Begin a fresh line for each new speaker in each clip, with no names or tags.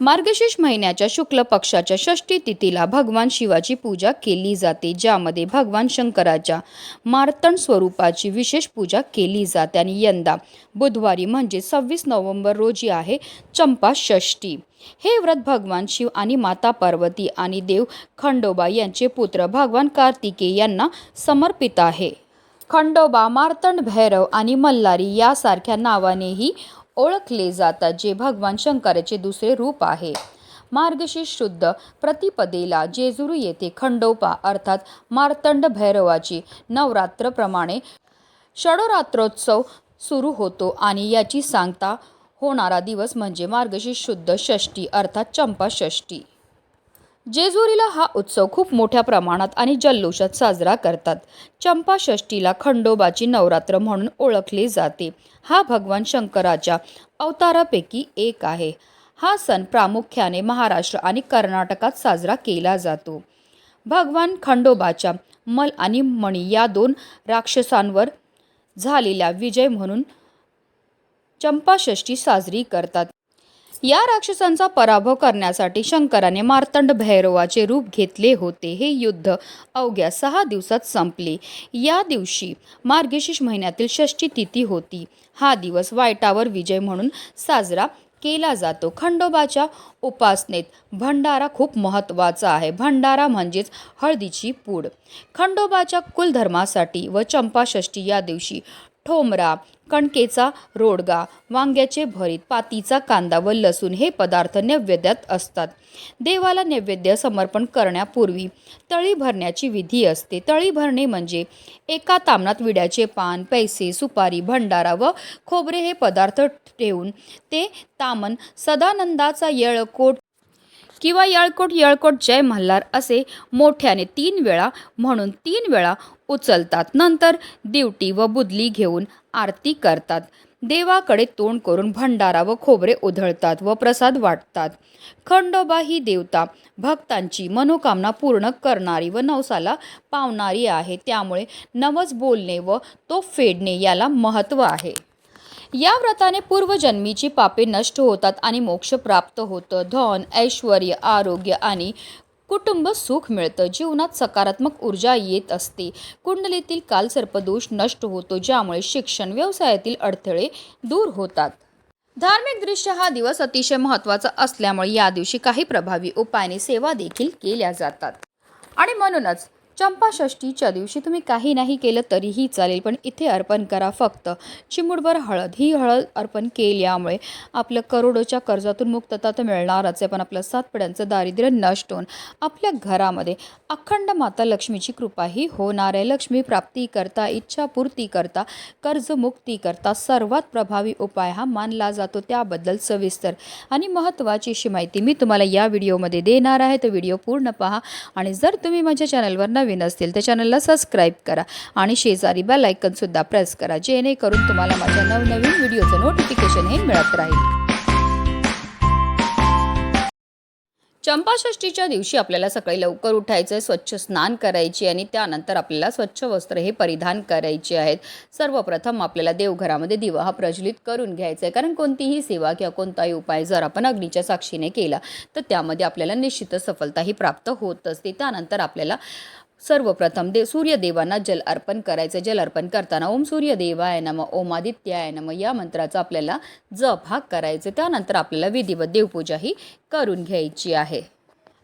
मार्गशीर्ष महिन्याच्या शुक्ल पक्षाच्या षष्टी तिथीला भगवान शिवाची पूजा केली जाते ज्यामध्ये भगवान शंकराच्या मार्तंड स्वरूपाची विशेष पूजा केली जाते आणि यंदा बुधवारी म्हणजे सव्वीस नोव्हेंबर रोजी आहे चंपा षष्टी हे व्रत भगवान शिव आणि माता पार्वती आणि देव खंडोबा यांचे पुत्र भगवान कार्तिकेय यांना समर्पित आहे. खंडोबा मार्तंड भैरव आणि मल्हारी यासारख्या नावानेही ओळखले जातात जे भगवान शंकराचे दुसरे रूप आहे. मार्गशीर्ष शुद्ध प्रतिपदेला जेजुरी येथे खंडोबा अर्थात मार्तंड भैरवाची नवरात्रप्रमाणे षडरात्रोत्सव सुरू होतो आणि याची सांगता होणारा दिवस म्हणजे मार्गशीर्ष शुद्ध षष्टी अर्थात चंपा षष्टी जेजुरीला हा उत्सव खूप मोठ्या प्रमाणात आणि जल्लोषात साजरा करतात. चंपाषष्टीला खंडोबाची नवरात्र म्हणून ओळखले जाते. हा भगवान शंकराच्या अवतारापैकी एक आहे. हा सण प्रामुख्याने महाराष्ट्र आणि कर्नाटकात साजरा केला जातो. भगवान खंडोबाच्या मल आणि मणी या दोन राक्षसांवर झालेला विजय म्हणून चंपाषष्ठी साजरी करतात. या राक्षसांचा पराभव करण्यासाठी शंकराने मार्तंड भैरवाचे रूप घेतले होते. हे युद्ध अवघ्या सहा दिवसात संपले. या दिवशी मार्गशीर्ष महिन्यातील षष्ठी तिथी होती. हा दिवस वाईटावर विजय म्हणून साजरा केला जातो. खंडोबाच्या उपासनेत भंडारा खूप महत्त्वाचा आहे. भंडारा म्हणजेच हळदीची पूड. खंडोबाच्या कुलधर्मासाठी व चंपाषष्ठी या दिवशी ठोमरा कणकेचा रोडगा वांग्याचे भरीत पातीचा कांदा व लसूण हे पदार्थ नैवेद्यात असतात. देवाला नैवेद्य समर्पण करण्यापूर्वी तळी भरण्याची विधी असते. तळी भरणे म्हणजे एका तामणात विड्याचे पान पैसे सुपारी भंडारा व खोबरे हे पदार्थ ठेवून ते तामन सदानंदाचा येळकोट किंवा यळकोट यळकोट जय मल्हार असे मोठ्याने तीन वेळा म्हणून तीन वेळा उचलतात. नंतर दिवटी व बुदली घेऊन आरती करतात. देवाकडे तोंड करून भंडारा व खोबरे उधळतात व प्रसाद वाटतात. खंडोबा ही देवता भक्तांची मनोकामना पूर्ण करणारी व नवसाला पावणारी आहे. त्यामुळे नवस बोलणे व तो फेडणे याला महत्त्व आहे. या व्रताने पूर्वजन्मीची पापे नष्ट होतात आणि मोक्ष प्राप्त होतं. धन ऐश्वर आरोग्य आणि कुटुंब सुख मिळतं. जीवनात सकारात्मक ऊर्जा येत असते. कुंडलीतील कालसर्पदोष नष्ट होतो ज्यामुळे शिक्षण व्यवसायातील अडथळे दूर होतात. धार्मिक दृश्य हा दिवस अतिशय महत्त्वाचा असल्यामुळे या दिवशी काही प्रभावी उपायाने सेवा देखील केल्या जातात. आणि म्हणूनच चंपाषष्टीच्या दिवशी तुम्ही काही नाही केलं तरीही चालेल पण इथे अर्पण करा फक्त. चिमुडभर हळद ही हळद अर्पण केल्यामुळे आपलं करोडोच्या कर्जातून मुक्तता तर मिळणारच आहे पण आपलं सात पिढ्यांचं दारिद्र्य नष्ट होऊन आपल्या घरामध्ये अखंड माता लक्ष्मीची कृपाही होणार आहे. लक्ष्मी प्राप्ती करता इच्छापूर्ती करता कर्जमुक्ती करता सर्वात प्रभावी उपाय हा मानला जातो त्याबद्दल सविस्तर आणि महत्त्वाची अशी माहिती मी तुम्हाला या व्हिडिओमध्ये देणार आहे. तर व्हिडिओ पूर्ण पहा आणि जर तुम्ही माझ्या चॅनलवर नवीन नवीन असतील तर चॅनलला सबस्क्राईब करा आणि शेजारी बेल आयकनसुद्धा प्रेस करा जेणेकरून तुम्हाला माझ्या नवनवीन व्हिडिओचं नोटिफिकेशन हे मिळत राहील. चंपाषष्टीच्या दिवशी आपल्याला सकाळी लवकर उठायचं आहे स्वच्छ स्नान करायची आणि त्यानंतर आपल्याला स्वच्छ वस्त्र हे परिधान करायचे आहेत. सर्वप्रथम आपल्याला देवघरामध्ये दिवा हा प्रज्वलित करून घ्यायचा आहे कारण कोणतीही सेवा किंवा कोणताही उपाय जर आपण अग्नीच्या साक्षीने केला तर त्यामध्ये आपल्याला निश्चितच सफलताही प्राप्त होत असते. त्यानंतर आपल्याला सर्वप्रथम दे सूर्यदेवांना जल अर्पण करायचं. जल अर्पण करताना ओम सूर्यदेवाय नम ओम आदित्याय नम या मंत्राचा आपल्याला जप हा करायचं. त्यानंतर आपल्याला विधिवत देवपूजाही करून घ्यायची आहे.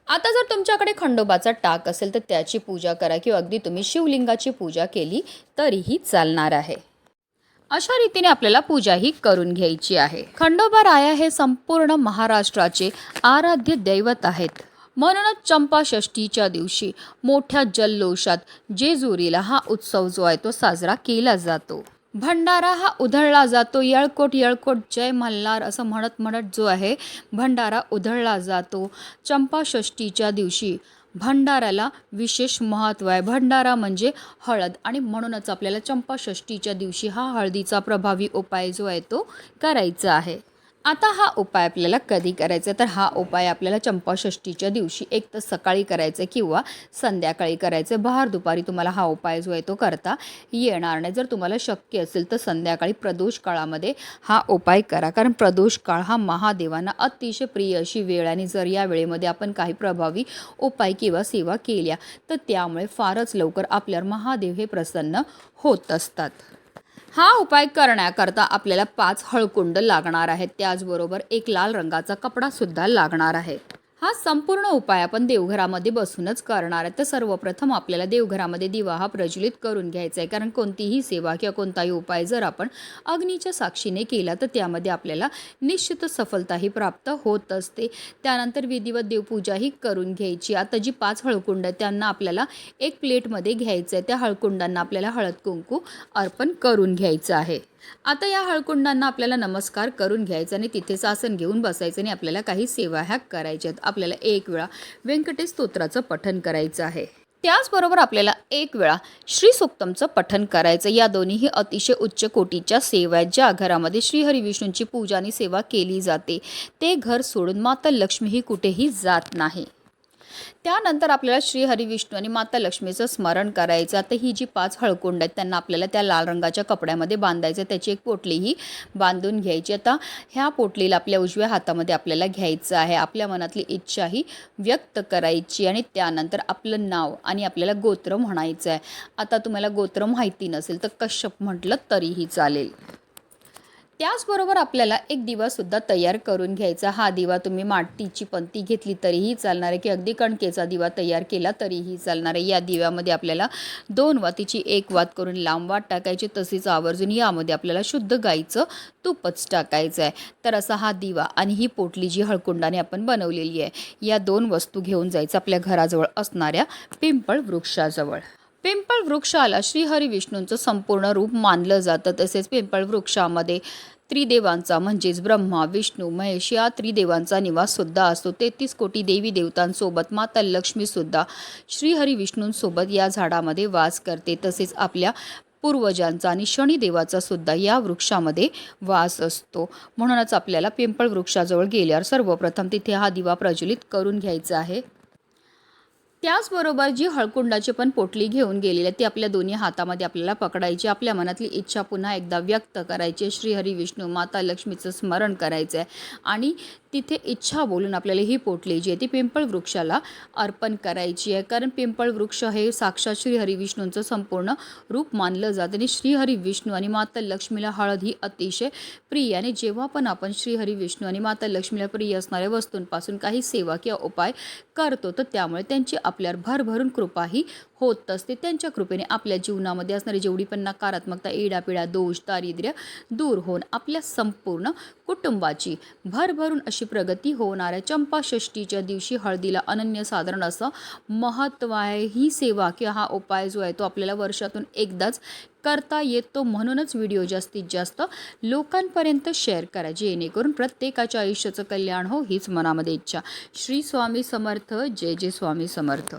आता जर तुमच्याकडे खंडोबाचा टाक असेल तर त्याची पूजा करा किंवा अगदी तुम्ही शिवलिंगाची पूजा केली तरीही चालणार आहे. अशा रीतीने आपल्याला पूजाही करून घ्यायची आहे. खंडोबा राया हे संपूर्ण महाराष्ट्राचे आराध्य दैवत आहेत. म्हणूनच चंपाषष्टीच्या दिवशी मोठ्या जल्लोषात जेजुरीला हा उत्सव जो आहे तो साजरा केला जातो. भंडारा हा उधळला जातो. यळकोट यळकोट जय मल्हार असं म्हणत म्हणत जो आहे भंडारा उधळला जातो. चंपाषष्टीच्या दिवशी भंडाराला विशेष महत्त्व आहे. भंडारा म्हणजे हळद आणि म्हणूनच आपल्याला चंपाषष्टीच्या दिवशी हा हळदीचा प्रभावी उपाय जो आहे तो करायचा आहे. आता हा उपाय आपल्याला कधी करायचा तर हा उपाय आपल्याला चंपाषष्ठीच्या दिवशी एक तर सकाळी करायचा आहे किंवा संध्याकाळी करायचं आहे. बहार दुपारी तुम्हाला हा उपाय जो आहे तो करता येणार नाही. जर तुम्हाला शक्य असेल तर संध्याकाळी प्रदोष काळामध्ये हा उपाय करा. कारण प्रदोष काळ हा महादेवांना अतिशय प्रिय अशी वेळ आणि जर या वेळेमध्ये आपण काही प्रभावी उपाय किंवा सेवा केल्या तर त्यामुळे फारच लवकर आपल्यावर महादेव हे प्रसन्न होत असतात. हा उपाय करण्याकरता आपल्याला पाच हळकुंड लागणार आहेत. त्याचबरोबर एक लाल रंगाचा कपडा सुद्धा लागणार आहे. हा संपूर्ण उपाय आपण देवघरामध्ये बसूनच करणार आहे. तर सर्वप्रथम आपल्याला देवघरामध्ये दिवा हा प्रज्वलित करून घ्यायचा आहे. कारण कोणतीही सेवा किंवा कोणताही उपाय जर आपण अग्नीच्या साक्षीने केला तर त्यामध्ये आपल्याला निश्चित सफलताही प्राप्त होत असते. त्यानंतर विधिवत देवपूजाही करून घ्यायची. आता जी पाच हळकुंड आहेत त्यांना आपल्याला एक प्लेटमध्ये घ्यायचं आहे. त्या हळकुंडांना आपल्याला हळद कुंकू अर्पण करून घ्यायचं आहे. आता या हळकुंडांना आपल्याला नमस्कार करून घ्यायचा आणि तिथेच आसन घेऊन बसायचं आणि आपल्याला काही सेवा ह्या करायच्या आहेत. आपल्याला एक वेळा व्यंकटेश स्तोत्राचं पठन करायचं आहे. त्याचबरोबर आपल्याला एक वेळा श्री सुक्तमचं करायचं या दोन्हीही अतिशय उच्च कोटीच्या सेवा आहेत. ज्या घरामध्ये श्रीहरिविष्णूंची पूजा आणि सेवा केली जाते ते घर सोडून माता लक्ष्मी ही कुठेही जात नाही. त्यानंतर आपल्याला श्री हरी विष्णू आणि माता लक्ष्मीचं स्मरण करायचं. आता ही जी पाच हळकुंड आहेत त्यांना आपल्याला त्या लाल रंगाच्या कपड्यामध्ये बांधायचं. त्याची एक पोटलीही बांधून घ्यायची. आता ह्या पोटलीला आपल्या उजव्या हातामध्ये आपल्याला घ्यायचं आहे. आपल्या मनातली इच्छाही व्यक्त करायची आणि त्यानंतर आपलं नाव आणि आपल्याला गोत्र म्हणायचं आहे. आता तुम्हाला गोत्र माहिती नसेल तर कश्यप म्हटलं तरीही चालेल. त्याचबरोबर आपल्याला एक दिवासुद्धा तयार करून घ्यायचा. हा दिवा तुम्ही मातीची पंती घेतली तरीही चालणार आहे की अगदी कणकेचा दिवा तयार केला तरीही चालणार आहे. या दिव्यामध्ये आपल्याला दोन वातीची एक वात करून लांब वात टाकायची तसेच आवर्जून यामध्ये आपल्याला शुद्ध गाईचं तूपच टाकायचं आहे तर असा हा दिवा आणि ही पोटली जी हळकुंडाने आपण बनवलेली आहे या दोन वस्तू घेऊन जायचं आपल्या घराजवळ असणाऱ्या पिंपळ वृक्षाजवळ. पिंपळ वृक्षाला श्रीहरी विष्णूंचं संपूर्ण रूप मानलं जातं. तसेच पिंपळ वृक्षामध्ये त्रिदेवांचा म्हणजेच ब्रह्मा विष्णू महेश या त्रिदेवांचा निवाससुद्धा असतो. तेहतीस कोटी देवी देवतांसोबत माता लक्ष्मीसुद्धा श्रीहरी विष्णूंसोबत या झाडामध्ये वास करते. तसेच आपल्या पूर्वजांचा आणि शनिदेवाचा सुद्धा या वृक्षामध्ये वास असतो. म्हणूनच आपल्याला पिंपळ वृक्षाजवळ गेल्यावर सर्वप्रथम तिथे हा दिवा प्रज्वलित करून घ्यायचा आहे. त्याचबरोबर जी हळकुंडाची पण पोटली घेऊन गेलेली आहे ती आपल्या दोन्ही हातामध्ये आपल्याला पकडायची आपल्या मनातली इच्छा पुन्हा एकदा व्यक्त करायची श्रीहरी विष्णू माता लक्ष्मीचं स्मरण करायचं आहे आणि तिथे इच्छा बोलून आपल्याला ही पोटली जी आहे ती पिंपळ वृक्षाला अर्पण करायची आहे. कारण पिंपळ वृक्ष हे साक्षात श्रीहरिविष्णूंचं संपूर्ण रूप मानलं जातं आणि श्रीहरी विष्णू आणि माता लक्ष्मीला हळद ही अतिशय प्रिय आणि जेव्हा पण आपण श्रीहरी विष्णू आणि माता लक्ष्मीला प्रिय असणाऱ्या वस्तूंपासून काही सेवा किंवा उपाय करतो तर त्यामुळे त्यांची आपल्यावर भरभरून कृपाही होत असते. त्यांच्या कृपेने आपल्या जीवनामध्ये असणारी जेवढी पण नकारात्मकता इडापिडा दोष दारिद्र्य दूर होऊन आपल्या संपूर्ण कुटुंबाची भरभरून अशी प्रगती होणाऱ्या चंपाषष्टीच्या दिवशी हळदीला अनन्यसाधारण असं महत्त्व आहे. ही सेवा किंवा हा उपाय जो आहे तो आपल्याला वर्षातून एकदाच करता येतो. म्हणूनच व्हिडिओ जास्तीत जास्त लोकांपर्यंत शेअर करा. जेणेकरून प्रत्येकाच्या आयुष्याचं कल्याण हो हीच मनामध्ये इच्छा. श्री स्वामी समर्थ. जय जय स्वामी समर्थ.